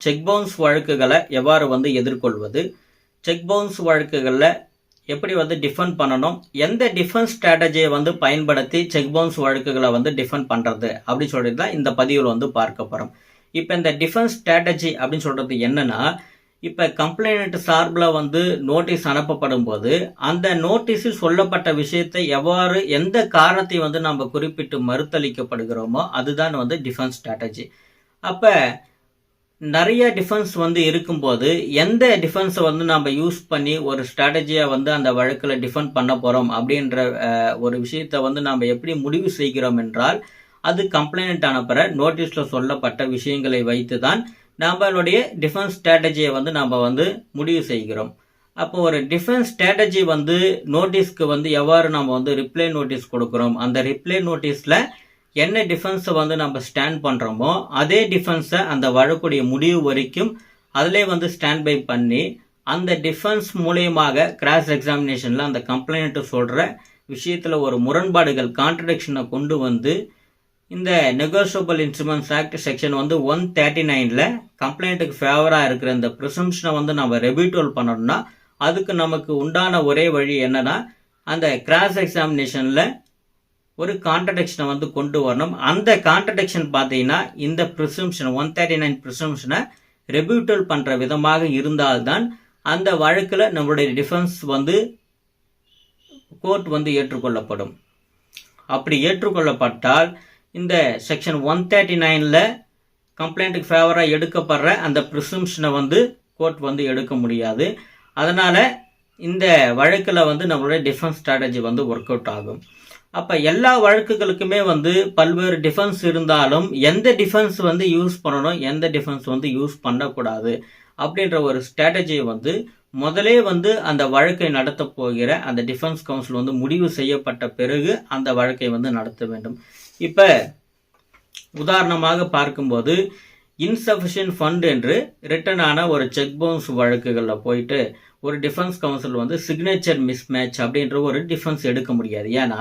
Check bounce வழக்குகளை எவ்வாறு வந்து எதிர்கொள்வது? செக் பவுன்ஸ் வழக்குகளில் எப்படி வந்து டிஃபெண்ட் பண்ணணும்? எந்த டிஃபென்ஸ் ஸ்ட்ராட்டஜியை வந்து பயன்படுத்தி செக் பவுன்ஸ் வழக்குகளை வந்து டிஃபெண்ட் பண்ணுறது அப்படின்னு சொல்லிட்டு தான் இந்த பதிவில் வந்து பார்க்க போகிறோம் இப்போ இந்த டிஃபென்ஸ் ஸ்ட்ராட்டஜி அப்படின்னு சொல்கிறது என்னென்னா இப்போ கம்ப்ளைண்ட் சார்பில் வந்து நோட்டீஸ் அனுப்பப்படும் போது அந்த நோட்டீஸில் சொல்லப்பட்ட விஷயத்தை எவ்வாறு எந்த காரணத்தை வந்து நம்ம குறிப்பிட்டு மறுத்தளிக்கப்படுகிறோமோ அதுதான் வந்து டிஃபென்ஸ் ஸ்ட்ராட்டஜி அப்போ நிறைய டிஃபென்ஸ் வந்து இருக்கும்போது எந்த டிஃபென்ஸை வந்து நம்ம யூஸ் பண்ணி ஒரு ஸ்ட்ராட்டஜியாக வந்து அந்த வழக்கில் டிஃபெண்ட் பண்ண போகிறோம் அப்படின்ற ஒரு விஷயத்தை வந்து நம்ம எப்படி முடிவு செய்கிறோம் என்றால் அது கம்ப்ளைண்ட் அனுப்புகிற நோட்டீஸில் சொல்லப்பட்ட விஷயங்களை வைத்து தான் நம்மளுடைய டிஃபென்ஸ் ஸ்ட்ராட்டஜியை வந்து நம்ம வந்து முடிவு செய்கிறோம். அப்போ ஒரு டிஃபென்ஸ் ஸ்ட்ராட்டஜி வந்து நோட்டீஸ்க்கு வந்து எவ்வாறு நம்ம வந்து ரிப்ளை நோட்டீஸ் கொடுக்குறோம்? அந்த ரிப்ளை நோட்டீஸில் என்ன டிஃபென்ஸை வந்து நம்ம ஸ்டாண்ட் பண்ணுறோமோ அதே டிஃபென்ஸை அந்த வழக்குடைய முடிவு வரைக்கும் அதிலே வந்து ஸ்டாண்ட் பை பண்ணி அந்த டிஃபென்ஸ் மூலயமாக கிராஸ் எக்ஸாமினேஷனில் அந்த கம்ப்ளைண்ட்டு சொல்கிற விஷயத்தில் ஒரு முரண்பாடுகள் கான்ட்ரடிக்ஷனை கொண்டு வந்து இந்த நெகோஷியபிள் இன்ஸ்ட்ருமெண்ட்ஸ் ஆக்ட் செக்ஷன் வந்து ஒன் தேர்ட்டி நைனில் கம்ப்ளைண்ட்டுக்கு ஃபேவராக இருக்கிற இந்த ப்ரிசம்ஷனை வந்து நம்ம ரெபியூட்டல் பண்ணணும்னா அதுக்கு நமக்கு உண்டான ஒரே வழி என்னன்னா அந்த கிராஸ் எக்ஸாமினேஷனில் ஒரு கான்ட்ரடிக்ஷனை வந்து கொண்டு வரணும். அந்த கான்ட்ரடிக்ஷன் பார்த்தீங்கன்னா இந்த ப்ரிசம்ஷன் ஒன் தேர்ட்டி நைன் ப்ரிசம்ஷனை ரெபியூட்டல் பண்ணுற விதமாக இருந்தால்தான் அந்த வழக்கில் நம்மளுடைய டிஃபென்ஸ் வந்து கோர்ட் வந்து ஏற்றுக்கொள்ளப்படும். அப்படி ஏற்றுக்கொள்ளப்பட்டால் இந்த செக்ஷன் ஒன் தேர்ட்டி நைனில் கம்ப்ளைண்ட்டுக்கு ஃபேவராக எடுக்கப்படுற அந்த ப்ரிசம்ஷனை வந்து கோர்ட் வந்து எடுக்க முடியாது. அதனால் இந்த வழக்கில் வந்து நம்மளுடைய டிஃபென்ஸ் ஸ்ட்ராட்டஜி வந்து ஒர்க் அவுட் ஆகும். அப்போ எல்லா வழக்குகளுக்குமே வந்து பல்வேறு டிஃபென்ஸ் இருந்தாலும் எந்த டிஃபென்ஸ் வந்து யூஸ் பண்ணணும் எந்த டிஃபென்ஸ் வந்து யூஸ் பண்ணக்கூடாது அப்படின்ற ஒரு ஸ்ட்ராட்டஜியை வந்து முதலே வந்து அந்த வழக்கை நடத்த போகிற அந்த டிஃபென்ஸ் கவுன்சில் வந்து முடிவு செய்யப்பட்ட பிறகு அந்த வழக்கை வந்து நடத்த வேண்டும். இப்போ உதாரணமாக பார்க்கும்போது இன்சஃபிஷியன்ட் ஃபண்ட் என்று ரிட்டர்ன் ஆன ஒரு செக் பவுன்ஸ் வழக்குகளில் போயிட்டு ஒரு டிஃபென்ஸ் கவுன்சில் வந்து சிக்னேச்சர் மிஸ்மேட்ச் அப்படின்ற ஒரு டிஃபென்ஸ் எடுக்க முடியாது. ஏன்னா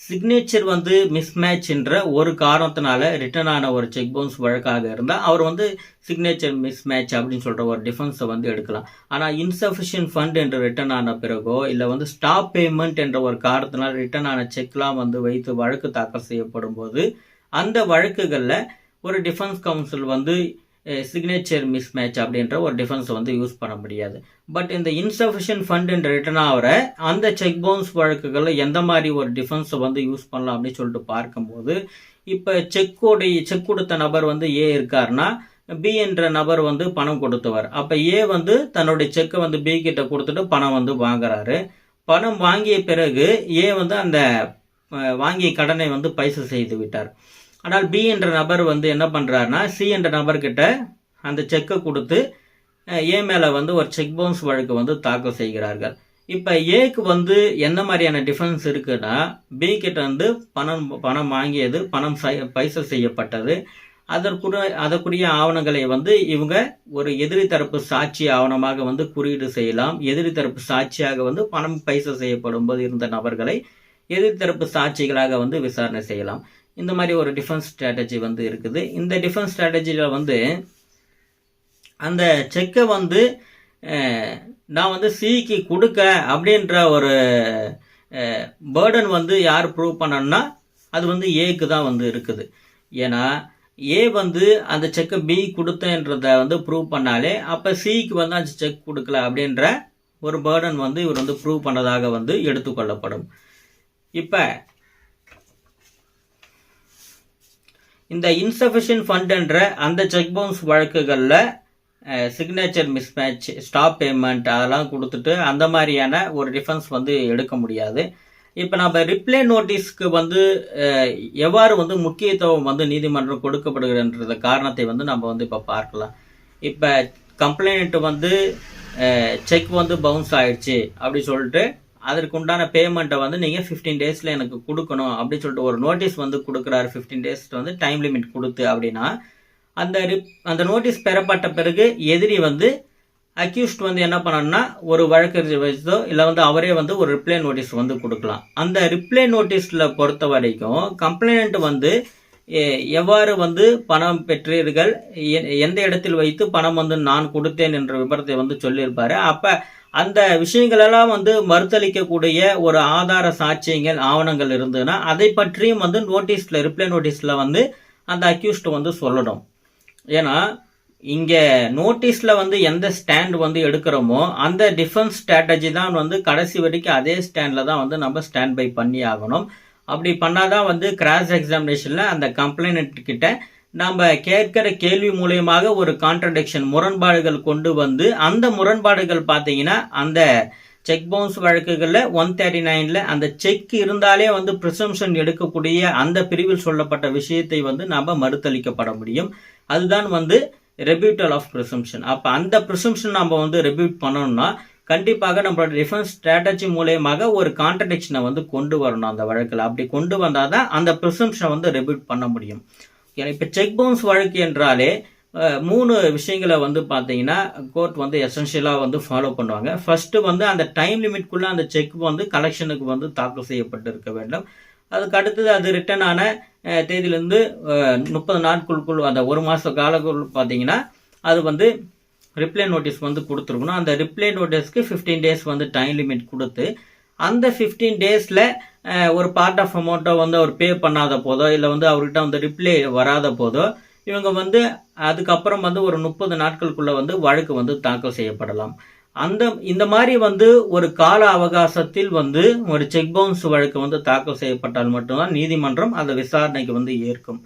சிக்னேச்சர் வந்து மிஸ்மேட்ச்ன்ற ஒரு காரணத்தினால ரிட்டர்ன் ஆன ஒரு செக் பவுன்ஸ் வழக்காக இருந்தால் அவர் வந்து சிக்னேச்சர் மிஸ்மேட்ச் அப்படின்னு சொல்கிற ஒரு டிஃபென்ஸை வந்து எடுக்கலாம். ஆனால் இன்சஃபிஷியன்ட் ஃபண்ட் என்று ரிட்டர்ன் ஆன பிறகோ இல்லை வந்து ஸ்டாப் பேமெண்ட் என்ற ஒரு காரணத்தினால் ரிட்டர்ன் ஆன செக்லாம் வந்து வைத்து வழக்கு தாக்கல் செய்யப்படும் போது அந்த வழக்குகளில் ஒரு டிஃபென்ஸ் கவுன்சில் வந்து சிக்னேச்சர் மிஸ்மேட்ச் அப்படின்ற ஒரு டிஃபென்ஸை வந்து யூஸ் பண்ண முடியாது. பட் இந்த இன்சஃபிஷியன்ட் ஃபண்ட் என்று ரிட்டர்ன் ஆகிற அந்த செக் பவுன்ஸ் வழக்குகளில் எந்த மாதிரி ஒரு டிஃபென்ஸை வந்து யூஸ் பண்ணலாம் அப்படின்னு சொல்லிட்டு பார்க்கும்போது இப்போ செக்கோடைய செக் கொடுத்த நபர் வந்து ஏ இருக்காருன்னா பி என்ற நபர் வந்து பணம் கொடுத்தவர். அப்போ ஏ வந்து தன்னுடைய செக்கை வந்து பி கிட்ட கொடுத்துட்டு பணம் வந்து வாங்குறாரு. பணம் வாங்கிய பிறகு ஏ வந்து அந்த வாங்கிய கடனை வந்து பைசல் செய்து விட்டார். ஆனால் பி என்ற நபர் வந்து என்ன பண்ணுறாருன்னா சி என்ற நபர்கிட்ட அந்த செக்கை கொடுத்து ஏ மேலே வந்து ஒரு செக் பவுன்ஸ் வழக்கு வந்து தாக்கல் செய்கிறார்கள். இப்போ ஏக்கு வந்து என்ன மாதிரியான டிஃபரன்ஸ் இருக்குன்னா பி கிட்ட வந்து பணம் பணம் வாங்கியது பணம் பைசல் செய்யப்பட்டது. அதற்குரிய அதற்குரிய ஆவணங்களை வந்து இவங்க ஒரு எதிரி தரப்பு சாட்சி ஆவணமாக வந்து குறியீடு செய்யலாம். எதிரி தரப்பு சாட்சியாக வந்து பணம் பைசல் செய்யப்படும் போது இருந்த நபர்களை எதிரி தரப்பு சாட்சிகளாக வந்து விசாரணை செய்யலாம். இந்த மாதிரி ஒரு டிஃபென்ஸ் ஸ்ட்ராட்டஜி வந்து இருக்குது. இந்த டிஃபென்ஸ் ஸ்ட்ராட்டஜியில் வந்து அந்த செக்கை வந்து நான் வந்து சிக்கு கொடுக்க அப்படின்ற ஒரு பேர்டன் வந்து யார் ப்ரூவ் பண்ணணும்னா அது வந்து ஏக்கு தான் வந்து இருக்குது. ஏன்னா ஏ வந்து அந்த செக்கை பி கொடுத்தன்றத வந்து ப்ரூவ் பண்ணாலே அப்போ சிக்கு வந்து அந்த செக் கொடுக்கல அப்படின்ற ஒரு பேர்டன் வந்து இவர் வந்து ப்ரூவ் பண்ணதாக வந்து எடுத்துக்கொள்ளப்படும் இப்போ இந்த இன்சஃபிஷியன்ட் ஃபண்டுன்ற அந்த செக் பவுன்ஸ் வழக்குகளில் சிக்னேச்சர் மிஸ்மேட்ச் ஸ்டாப் பேமெண்ட் அதெல்லாம் கொடுத்துட்டு அந்த மாதிரியான ஒரு டிஃபென்ஸ் வந்து எடுக்க முடியாது. இப்போ நம்ம ரிப்ளை நோட்டீஸ்க்கு வந்து எவ்வாறு வந்து முக்கியத்துவம் வந்து நீதிமன்றம் கொடுக்கப்படுகிறன்ற காரணத்தை வந்து நம்ம வந்து இப்போ பார்க்கலாம். இப்போ கம்ப்ளைண்ட் வந்து செக் வந்து பவுன்ஸ் ஆயிடுச்சு அப்படி சொல்லிட்டு அதற்கு உண்டான பேமெண்ட்டை வந்து நீங்கள் ஃபிஃப்டீன் டேஸில் எனக்கு கொடுக்கணும் அப்படின்னு சொல்லிட்டு ஒரு நோட்டீஸ் வந்து கொடுக்குறாரு. ஃபிஃப்டீன் டேஸ் வந்து டைம் லிமிட் கொடுத்து அப்படின்னா அந்த ரிப் அந்த நோட்டீஸ் பெறப்பட்ட பிறகு எதிரி வந்து அக்யூஸ்ட் வந்து என்ன பண்ணணும்னா ஒரு வழக்கறிஞர் வச்சதோ இல்லை வந்து அவரே வந்து ஒரு ரிப்ளை நோட்டீஸ் வந்து கொடுக்கலாம். அந்த ரிப்ளை நோட்டீஸில் பொறுத்த வரைக்கும் கம்ப்ளைண்ட் வந்து எவ்வாறு வந்து பணம் பெற்றீர்கள் எ- எந்த இடத்தில் வைத்து பணம் வந்து நான் கொடுத்தேன் என்ற விபரத்தை வந்து சொல்லியிருப்பாரு. அப்போ அந்த விஷயங்களெல்லாம் வந்து மறுத்தளிக்கக்கூடிய ஒரு ஆதார சாட்சியங்கள் ஆவணங்கள் இருந்ததுன்னா அதை பற்றியும் வந்து நோட்டீஸில் ரிப்ளை நோட்டீஸில் வந்து அந்த அக்யூஸ்ட் வந்து சொல்லணும். ஏன்னா இங்கே நோட்டீஸில் வந்து எந்த ஸ்டாண்ட் வந்து எடுக்கிறோமோ அந்த டிஃபென்ஸ் ஸ்ட்ராட்டஜி தான் வந்து கடைசி வரைக்கும் அதே ஸ்டாண்டில் தான் வந்து நம்ம ஸ்டாண்ட் பை பண்ணி ஆகணும் அப்படி பண்ணாதான் வந்து கிராஸ் எக்ஸாமினேஷனில் அந்த கம்ப்ளைண்ட் கிட்ட நாம் கேட்கிற கேள்வி மூலயமாக ஒரு கான்ட்ரடிக்ஷன் முரண்பாடுகள் கொண்டு வந்து அந்த முரண்பாடுகள் பார்த்தீங்கன்னா அந்த செக் பவுன்ஸ் வழக்குகளில் ஒன் தேர்ட்டி நைனில் அந்த செக் இருந்தாலே வந்து ப்ரிசம்ஷன் எடுக்கக்கூடிய அந்த பிரிவில் சொல்லப்பட்ட விஷயத்தை வந்து நாம் மறுத்தளிக்கப்பட முடியும். அதுதான் வந்து ரெபியூட்டல் ஆஃப் ப்ரிசம்ஷன் அப்போ அந்த ப்ரிசம்ஷன் நம்ம வந்து ரெபியூட் பண்ணணும்னா கண்டிப்பாக நம்மளோட டிஃபென்ஸ் ஸ்ட்ராட்டஜி மூலயமாக ஒரு கான்ட்ரடிக்ஷனை வந்து கொண்டு வரணும் அந்த வழக்கில். அப்படி கொண்டு வந்தால் தான் அந்த ப்ரிசம்ஷனை வந்து ரெபியூட் பண்ண முடியும். ஏன்னா இப்போ செக் பவுன்ஸ் வழக்கு என்றாலே மூணு விஷயங்களை வந்து பார்த்தீங்கன்னா கோர்ட் வந்து எசென்ஷியலாக வந்து ஃபாலோ பண்ணுவாங்க. ஃபஸ்ட்டு வந்து அந்த டைம் லிமிட்குள்ளே அந்த செக் வந்து கலெக்ஷனுக்கு வந்து தாக்கல் செய்யப்பட்டு இருக்க வேண்டும். அதுக்கு அடுத்தது அது ரிட்டர்ன் ஆன தேதியிலேருந்து முப்பது நாட்களுக்குள் அந்த ஒரு மாத காலக்குள் பார்த்தீங்கன்னா அது வந்து ரிப்ளை நோட்டீஸ் வந்து கொடுத்துருக்கணும். அந்த ரிப்ளை நோட்டீஸ்க்கு ஃபிஃப்டீன் டேஸ் வந்து டைம் லிமிட் கொடுத்து அந்த ஃபிஃப்டீன் டேஸில் ஒரு பார்ட் ஆஃப் அமௌண்ட்டை வந்து அவர் பே பண்ணாத போதோ இல்லை வந்து அவர்கிட்ட வந்து ரிப்ளை வராத போதோ இவங்க வந்து அதுக்கப்புறம் வந்து ஒரு முப்பது நாட்களுக்குள்ளே வந்து வழக்கு வந்து தாக்கல் செய்யப்படலாம். அந்த இந்த மாதிரி வந்து ஒரு கால அவகாசத்தில் வந்து ஒரு செக் பவுன்ஸ் வழக்கு வந்து தாக்கல் செய்யப்பட்டால் மட்டும்தான் நீதிமன்றம் அதை விசாரணைக்கு வந்து ஏற்கும்.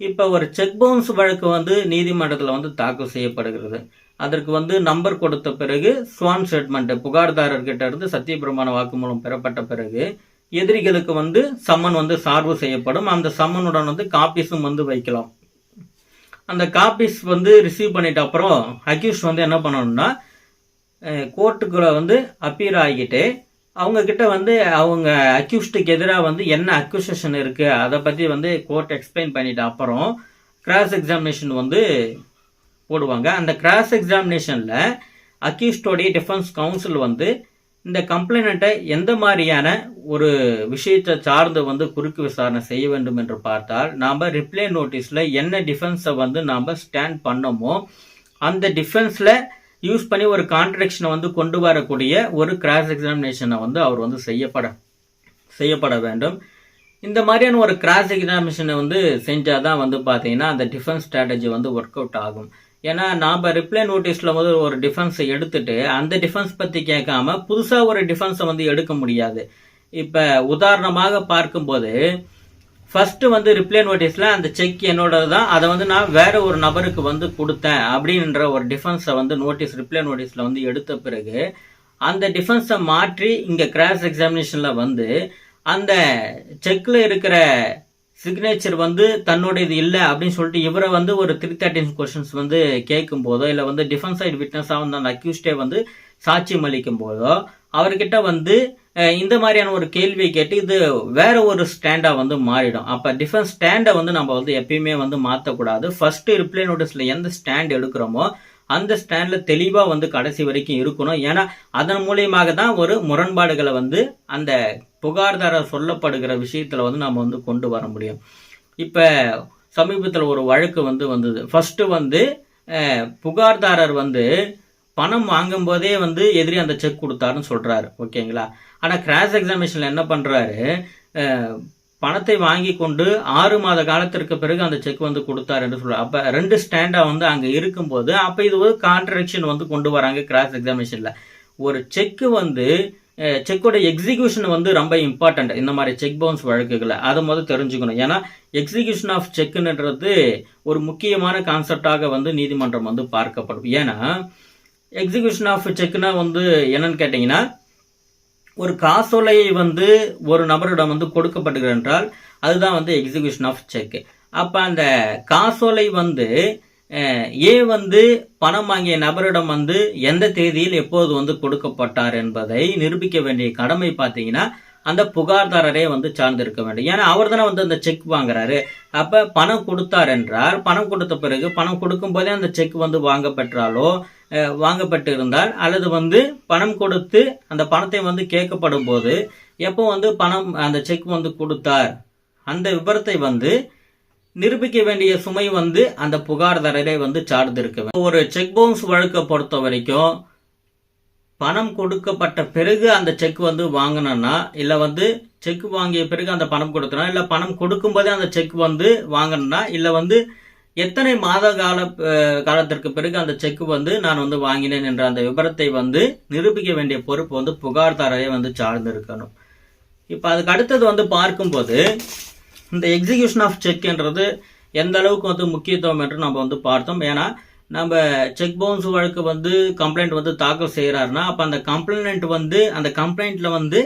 இப்போ ஒரு செக் பவுன்ஸ் வழக்கு வந்து நீதிமன்றத்தில் வந்து தாக்கல் செய்யப்படுகிறது. அதற்கு வந்து நம்பர் கொடுத்த பிறகு ஸ்வான் ஸ்டேட்மெண்ட் புகார்தாரர்கிட்ட இருந்து சத்தியபிரமாண வாக்குமூலம் பெறப்பட்ட பிறகு எதிரிகளுக்கு வந்து சம்மன் வந்து சார்பு செய்யப்படும். அந்த சம்மனுடன் வந்து காப்பீஸும் வந்து வைக்கலாம். அந்த காப்பீஸ் வந்து ரிசீவ் பண்ணிட்ட அப்புறம் அக்யூஸ் வந்து என்ன பண்ணணும்னா கோர்ட்டுக்குள்ள வந்து அப்பீர் ஆகிட்டு அவங்க கிட்ட வந்து அவங்க அக்யூஸ்டுக்கு எதிராக வந்து என்ன அக்யூசேஷன் இருக்கு அதை பத்தி வந்து கோர்ட் எக்ஸ்பிளைன் பண்ணிட்ட அப்புறம் கிராஸ் எக்ஸாமினேஷன் வந்து போடுவாங்க. அந்த கிராஸ் எக்ஸாமினேஷனில் அக்யூஸ்டோடைய டிஃபென்ஸ் கவுன்சில் வந்து இந்த கம்ப்ளைண்ட்டை எந்த மாதிரியான ஒரு விஷயத்தை சார்ந்து வந்து குறுக்கு விசாரணை செய்ய வேண்டும் என்று பார்த்தால் நாம் ரிப்ளை நோட்டீஸில் என்ன டிஃபென்ஸை வந்து நாம் ஸ்டாண்ட் பண்ணமோ அந்த டிஃபென்ஸில் யூஸ் பண்ணி ஒரு கான்ட்ரடிக்ஷனை வந்து கொண்டு வரக்கூடிய ஒரு கிராஸ் எக்ஸாமினேஷனை வந்து அவர் வந்து செய்யப்பட செய்யப்பட வேண்டும். இந்த மாதிரியான ஒரு கிராஸ் எக்ஸாமினேஷனை வந்து செஞ்சால் தான் வந்து பார்த்தீங்கன்னா அந்த டிஃபென்ஸ் ஸ்ட்ராட்டஜி வந்து ஒர்க் அவுட் ஆகும். ஏன்னா நாம் ரிப்ளை நோட்டீஸில் வந்து ஒரு டிஃபென்ஸை எடுத்துட்டு அந்த டிஃபென்ஸ் பற்றி கேட்காம புதுசாக ஒரு டிஃபென்ஸை வந்து எடுக்க முடியாது. இப்போ உதாரணமாக பார்க்கும்போது ஃபஸ்ட்டு வந்து ரிப்ளை நோட்டீஸில் அந்த செக் என்னோடது தான் அதை வந்து நான் வேற ஒரு நபருக்கு வந்து கொடுத்தேன் அப்படின்ற ஒரு டிஃபென்ஸை வந்து நோட்டீஸ் ரிப்ளை நோட்டீஸில் வந்து எடுத்த பிறகு அந்த டிஃபென்ஸை மாற்றி இங்கே கிராஸ் எக்ஸாமினேஷனில் வந்து அந்த செக்கில் இருக்கிற சிக்னேச்சர் வந்து தன்னுடைய இது இல்லை அப்படின்னு சொல்லிட்டு இவரை வந்து ஒரு த்ரீ தேர்ட்டின் கொஸ்டின்ஸ் வந்து கேட்கும் போதோ இல்லை வந்து டிஃபென்ஸ் சைடு விட்னஸாக வந்து அந்த அக்யூஸ்டே வந்து சாட்சியம் அளிக்கும் போதோ அவர்கிட்ட வந்து இந்த மாதிரியான ஒரு கேள்வியை கேட்டு இது வேற ஒரு ஸ்டாண்டாக வந்து மாறிடும். அப்போ டிஃபென்ஸ் ஸ்டாண்டை வந்து நம்ம வந்து எப்பயுமே வந்து மாற்றக்கூடாது ஃபர்ஸ்ட் ரிப்ளை நோட்டீஸில் எந்த ஸ்டாண்ட் எடுக்கிறோமோ அந்த ஸ்டாண்ட்ல தெளிவா வந்து கடைசி வரைக்கும் இருக்கணும். ஏன்னா அதன் மூலியமாக தான் ஒரு முரண்பாடுகளை வந்து அந்த புகார்தாரர் சொல்லப்படுகிற விஷயத்துல வந்து நம்ம வந்து கொண்டு வர முடியும். இப்ப சமீபத்தில் ஒரு வழக்கு வந்து வந்தது. ஃபர்ஸ்ட் வந்து புகார்தாரர் வந்து பணம் வாங்கும்போதே வந்து எதிரி அந்த செக் கொடுத்தாருன்னு சொல்றாரு. ஓகேங்களா? ஆனா கிராஸ் எக்ஸாமினேஷன்ல என்ன பண்றாரு? பணத்தை வாங்கி கொண்டு ஆறு மாத காலத்திற்கு பிறகு அந்த செக் வந்து கொடுத்தாரு என்று சொல்றாரு. அப்ப ரெண்டு ஸ்டாண்டா வந்து அங்க இருக்கும்போது அப்ப இது ஒரு கான்ட்ரடிக்ஷன் வந்து கொண்டு வராங்க கிராஸ் எக்ஸாமினேஷன்ல ஒரு செக் வந்து செக்கோட எக்ஸிகியூஷன் வந்து ரொம்ப இம்பார்ட்டன்ட் இந்த மாதிரி செக் பவுன்ஸ் வழக்குகளை அதை முதல் தெரிஞ்சுக்கணும். ஏன்னா எக்ஸிகியூஷன் ஆஃப் செக்குன்றது ஒரு முக்கியமான கான்செப்டாக வந்து நீதிமன்றம் வந்து பார்க்கப்படும். ஏன்னா எக்ஸிகியூஷன் ஆஃப் செக்னா வந்து என்னன்னு கேட்டிங்கன்னா ஒரு காசோலை வந்து ஒரு நபரிடம் வந்து கொடுக்கப்படுகிறது என்றால் அதுதான் வந்து எக்ஸிகியூஷன் ஆஃப் செக் அப்போ அந்த காசோலை வந்து ஏ வந்து பணம் வாங்கிய நபரிடம் வந்து எந்த தேதியில் எப்போது வந்து கொடுக்கப்பட்டார் என்பதை நிரூபிக்க வேண்டிய கடமை பார்த்தீங்கன்னா அந்த புகார்தாரரே வந்து சார்ந்திருக்க வேண்டும். ஏன்னா அவர் தானே வந்து அந்த செக் வாங்குறாரு. அப்ப பணம் கொடுத்தார் என்றால் பணம் கொடுத்த பிறகு பணம் கொடுக்கும் போதே அந்த செக் வந்து வாங்க பெற்றாலோ வாங்கப்பட்டு இருந்தால் அல்லது வந்து பணம் கொடுத்து அந்த பணத்தை வந்து கேட்கப்படும் போது எப்போ வந்து பணம் அந்த செக் வந்து கொடுத்தார். அந்த விபரத்தை வந்து நிரூபிக்க வேண்டிய சுமை வந்து அந்த புகார்தாரரை வந்து சார்ந்திருக்க வேண்டும். ஒரு செக் பவுன்ஸ் வழக்கை பொறுத்த வரைக்கும் பணம் கொடுக்கப்பட்ட பிறகு அந்த செக் வந்து வாங்கினோன்னா இல்லை வந்து செக் வாங்கிய பிறகு அந்த பணம் கொடுத்தனா இல்லை பணம் கொடுக்கும்போதே அந்த செக் வந்து வாங்கினா இல்லை வந்து எத்தனை மாத கால காலத்திற்கு பிறகு அந்த செக் வந்து நான் வந்து வாங்கினேன் என்ற அந்த விபரத்தை வந்து நிரூபிக்க வேண்டிய பொறுப்பு வந்து புகார்தாரரை வந்து சார்ந்து இருக்கணும் இப்போ அதுக்கு அடுத்தது வந்து பார்க்கும்போது இந்த எக்ஸிகியூஷன் ஆஃப் செக்ன்றது எந்த அளவுக்கு வந்து முக்கியத்துவம் என்று நம்ம வந்து பார்த்தோம். ஏன்னா நம்ம செக் பவுன்ஸ் வழக்கு வந்து கம்ப்ளைண்ட் வந்து தாக்கல் செய்கிறாருன்னா அப்போ அந்த கம்ப்ளைண்ட் வந்து அந்த கம்ப்ளைண்ட்டில் வந்து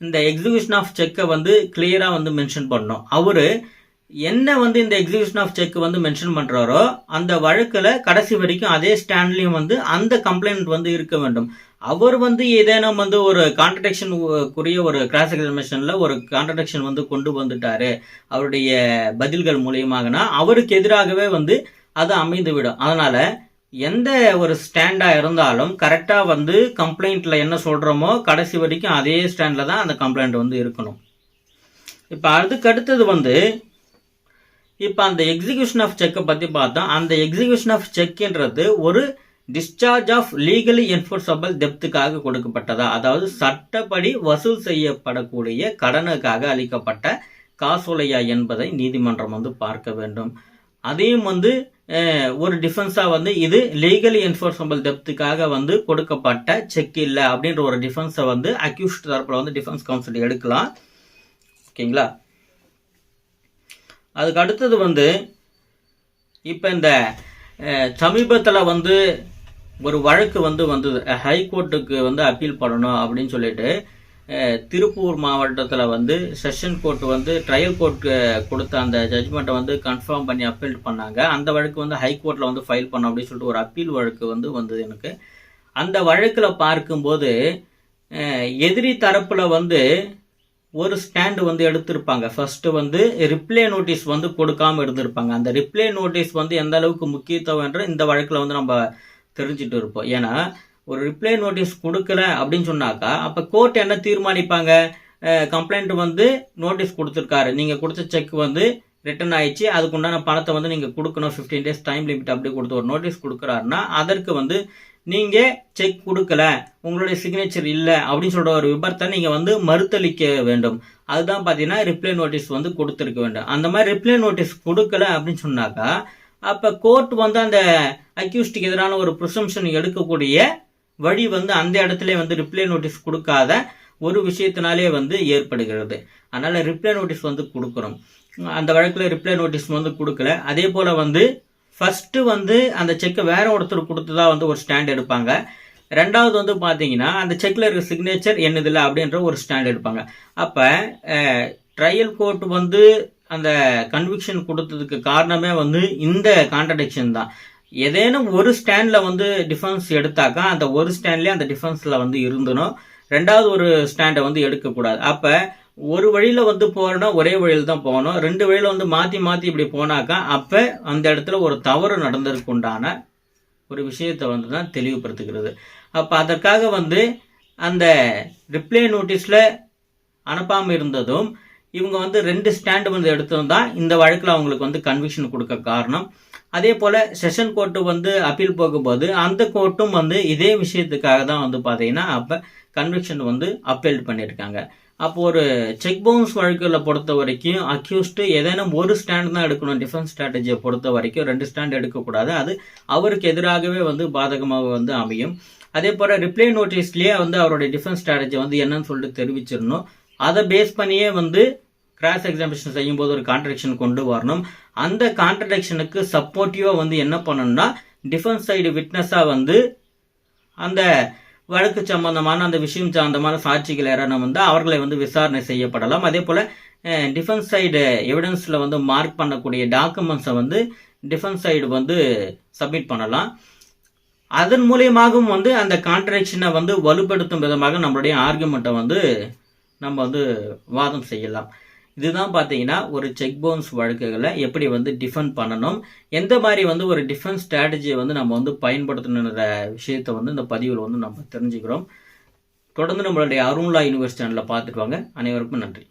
இந்த எக்ஸிகியூஷன் ஆஃப் செக்கை வந்து கிளியராக வந்து மென்ஷன் பண்ணோம் அவர் என்ன வந்து இந்த எக்ஸிகியூஷன் ஆஃப் செக் வந்து மென்ஷன் பண்ணுறாரோ அந்த வழக்கில் கடைசி வரைக்கும் அதே ஸ்டாண்ட்லேயும் வந்து அந்த கம்ப்ளைண்ட் வந்து இருக்க வேண்டும். அவர் வந்து ஏதேனும் வந்து ஒரு கான்ட்ரடிக்ஷன் குறிய ஒரு கிராஸ் எக்ஸாமினேஷனில் ஒரு கான்ட்ரடிக்ஷன் வந்து கொண்டு வந்துட்டாரு அவருடைய பதில்கள் மூலியமாகனா அவருக்கு எதிராகவே வந்து அது அமைந்துவிடும். அதனால் அதனால எந்த ஒரு ஸ்டாண்டா இருந்தாலும் கரெக்டா வந்து கம்ப்ளைண்ட்ல என்ன சொல்றோமோ கடைசி வரைக்கும் அதே ஸ்டாண்ட்ல தான் அந்த கம்ப்ளைண்ட் வந்து இருக்கணும். இப்போ அதுக்கு அடுத்தது வந்து இப்போ அந்த எக்ஸிகியூஷன் ஆஃப் செக்கை பற்றி பார்த்தோம் அந்த எக்ஸிகியூஷன் ஆஃப் செக்ன்றது ஒரு டிஸ்சார்ஜ் ஆஃப் லீகலி என்ஃபோர்ஸபிள் டெப்த்துக்காக கொடுக்கப்பட்டதா? அதாவது சட்டப்படி வசூல் செய்யப்படக்கூடிய கடனுக்காக அளிக்கப்பட்ட காசோலையா என்பதை நீதிமன்றம் வந்து பார்க்க வேண்டும். அதையும் வந்து ஒரு டிஃபென்ஸாக வந்து இது லீகலி என்ஃபோர்ஸபிள் டெப்த்துக்காக வந்து கொடுக்கப்பட்ட செக் இல்லை அப்படின்ற ஒரு டிஃபென்ஸை வந்து அக்யூஸ்ட் தரப்பில் வந்து டிஃபென்ஸ் கவுன்சில் எடுக்கலாம். ஓகேங்களா? அதுக்கு அடுத்தது வந்து இப்போ இந்த சமீபத்தில் வந்து ஒரு வழக்கு வந்து வந்தது. ஹைகோர்ட்டுக்கு வந்து அப்பீல் பண்ணணும் அப்படின்னு சொல்லிட்டு திருப்பூர் மாவட்டத்தில் வந்து செஷன் கோர்ட் வந்து ட்ரையல் கோர்ட் கொடுத்த அந்த ஜட்ஜ்மெண்ட்டை வந்து கன்ஃபார்ம் பண்ணி அப்பீல் பண்ணாங்க. அந்த வழக்கு வந்து ஹைகோர்ட்டில் வந்து ஃபைல் பண்ணோம் அப்படின்னு சொல்லிட்டு ஒரு அப்பீல் வழக்கு வந்து வந்தது எனக்கு. அந்த வழக்கில் பார்க்கும்போது எதிரி தரப்பில் வந்து ஒரு ஸ்டாண்டு வந்து எடுத்திருப்பாங்க. ஃபஸ்ட்டு வந்து ரிப்ளே நோட்டீஸ் வந்து கொடுக்காமல் இருந்திருப்பாங்க. அந்த ரிப்ளே நோட்டீஸ் வந்து எந்த அளவுக்கு முக்கியத்துவம் என்று இந்த வழக்கில் வந்து நம்ம தெரிஞ்சுட்டு இருப்போம். ஏன்னா ஒரு ரிப்ளை நோட்டீஸ் கொடுக்கல அப்படின்னு சொன்னாக்கா அப்போ கோர்ட் என்ன தீர்மானிப்பாங்க? கம்ப்ளைண்ட் வந்து நோட்டீஸ் கொடுத்துருக்காரு. நீங்கள் கொடுத்த செக் வந்து ரிட்டர்ன் ஆயிடுச்சு. அதுக்குண்டான பணத்தை வந்து நீங்கள் கொடுக்கணும். ஃபிஃப்டீன் டேஸ் டைம் லிமிட் அப்படி கொடுத்து ஒரு நோட்டீஸ் கொடுக்குறாருன்னா அதற்கு வந்து நீங்கள் செக் கொடுக்கல. உங்களுடைய சிக்னேச்சர் இல்லை அப்படின்னு சொல்கிற ஒரு விபரத்தை நீங்கள் வந்து மறுத்தளிக்க வேண்டும். அதுதான் பார்த்தீங்கன்னா ரிப்ளை நோட்டீஸ் வந்து கொடுத்துருக்க வேண்டும். அந்த மாதிரி ரிப்ளை நோட்டீஸ் கொடுக்கல அப்படின்னு சொன்னாக்கா அப்போ கோர்ட் வந்து அந்த அக்யூஸ்டுக்கு எதிரான ஒரு ப்ரிசம்ஷன் எடுக்கக்கூடிய வழி வந்து அந்த இடத்துல வந்து ரிப்ளை நோட்டீஸ் கொடுக்காத ஒரு விஷயத்தினாலே வந்து ஏற்படுகிறது. அதனால ரிப்ளை நோட்டீஸ் வந்து கொடுக்குறோம். அந்த வழக்கில் ரிப்ளை நோட்டீஸ் வந்து கொடுக்கல. அதே போல் வந்து ஃபஸ்ட்டு வந்து அந்த செக்கை வேற ஒருத்தர் கொடுத்ததா வந்து ஒரு ஸ்டாண்ட் எடுப்பாங்க. ரெண்டாவது வந்து பார்த்தீங்கன்னா அந்த செக்கில் இருக்க சிக்னேச்சர் என்னதில்லை அப்படின்ற ஒரு ஸ்டாண்ட் எடுப்பாங்க. அப்போ ட்ரையல் கோர்ட் வந்து அந்த கன்விக்ஷன் கொடுத்ததுக்கு காரணமே வந்து இந்த கான்ட்ரடிக்ஷன் தான். ஏதேனும் ஒரு ஸ்டாண்டில் வந்து டிஃபென்ஸ் எடுத்தாக்கா அந்த ஒரு ஸ்டாண்ட்லேயே அந்த டிஃபென்ஸில் வந்து இருந்தணும் ரெண்டாவது ஒரு ஸ்டாண்டை வந்து எடுக்கக்கூடாது. அப்போ ஒரு வழியில் வந்து போகிறோன்னா ஒரே வழியில் தான் போகணும். ரெண்டு வழியில் வந்து மாற்றி மாற்றி இப்படி போனாக்கா அப்போ அந்த இடத்துல ஒரு தவறு நடந்ததுக்கு உண்டான ஒரு விஷயத்தை வந்து தான் தெளிவுபடுத்துகிறது. அப்போ அதற்காக வந்து அந்த ரிப்ளை நோட்டீஸில் அனுப்பாமல் இருந்ததும் இவங்க வந்து ரெண்டு ஸ்டாண்டு வந்து எடுத்ததும் தான் இந்த வழக்கில் அவங்களுக்கு வந்து கன்விக்ஷன் கொடுக்க காரணம். அதே போல் செஷன் கோர்ட்டு வந்து அப்பீல் போகும்போது அந்த கோர்ட்டும் வந்து இதே விஷயத்துக்காக தான் வந்து பார்த்தீங்கன்னா அப்போ கன்விக்ஷன் வந்து அப்பீல் பண்ணியிருக்காங்க அப்போ ஒரு செக் பவுன்ஸ் வழக்கில் பொறுத்த வரைக்கும் அக்யூஸ்டு ஏதேனும் ஒரு ஸ்டாண்ட் தான் எடுக்கணும். டிஃபென்ஸ் ஸ்ட்ராட்டஜியை பொறுத்த வரைக்கும் ரெண்டு ஸ்டாண்ட் எடுக்கக்கூடாது. அது அவருக்கு எதிராகவே வந்து பாதகமாக வந்து அமையும். அதே போல் ரிப்ளை நோட்டீஸ்லேயே வந்து அவருடைய டிஃபென்ஸ் ஸ்ட்ராட்டஜி வந்து என்னன்னு சொல்லிட்டு தெரிவிச்சிடணும். அதை பேஸ் பண்ணியே வந்து கிராஸ் எக்ஸாமினேஷன் செய்யும்போது ஒரு கான்ட்ரடிக்ஷன் கொண்டு வரணும். அந்த கான்ட்ரடிக்ஷனுக்கு சப்போர்ட்டிவாக வந்து என்ன பண்ணணும்னா டிஃபென்ஸ் சைடு விட்னஸாக வந்து அந்த வழக்கு சம்பந்தமான அந்த விஷயம் சம்பந்தமான சாட்சிகள் யாரான வந்து அவர்களை வந்து விசாரணை செய்யப்படலாம். அதே போல் டிஃபென்ஸ் சைடு எவிடன்ஸில் வந்து மார்க் பண்ணக்கூடிய டாக்குமெண்ட்ஸை வந்து டிஃபென்ஸ் சைடு வந்து சப்மிட் பண்ணலாம். அதன் மூலியமாகவும் வந்து அந்த கான்ட்ரடிக்ஷனை வந்து வலுப்படுத்தும் விதமாக நம்மளுடைய ஆர்குமெண்ட்டை வந்து நம்ம வந்து வாதம் செய்யலாம். இதுதான் பார்த்தீங்கன்னா ஒரு செக் பவுன்ஸ் வழக்குகளை எப்படி வந்து டிஃபெண்ட் பண்ணணும் எந்த மாதிரி வந்து ஒரு டிஃபென்ஸ் ஸ்ட்ராட்டஜியை வந்து நம்ம வந்து பயன்படுத்தணுன்ற விஷயத்தை வந்து இந்த பதிவில் வந்து நம்ம தெரிஞ்சுக்கிறோம். தொடர்ந்து நம்மளுடைய அருண்லா யூனிவர்சிட்டி சேனலில் பார்த்துட்டு வாங்க. அனைவருக்கும் நன்றி.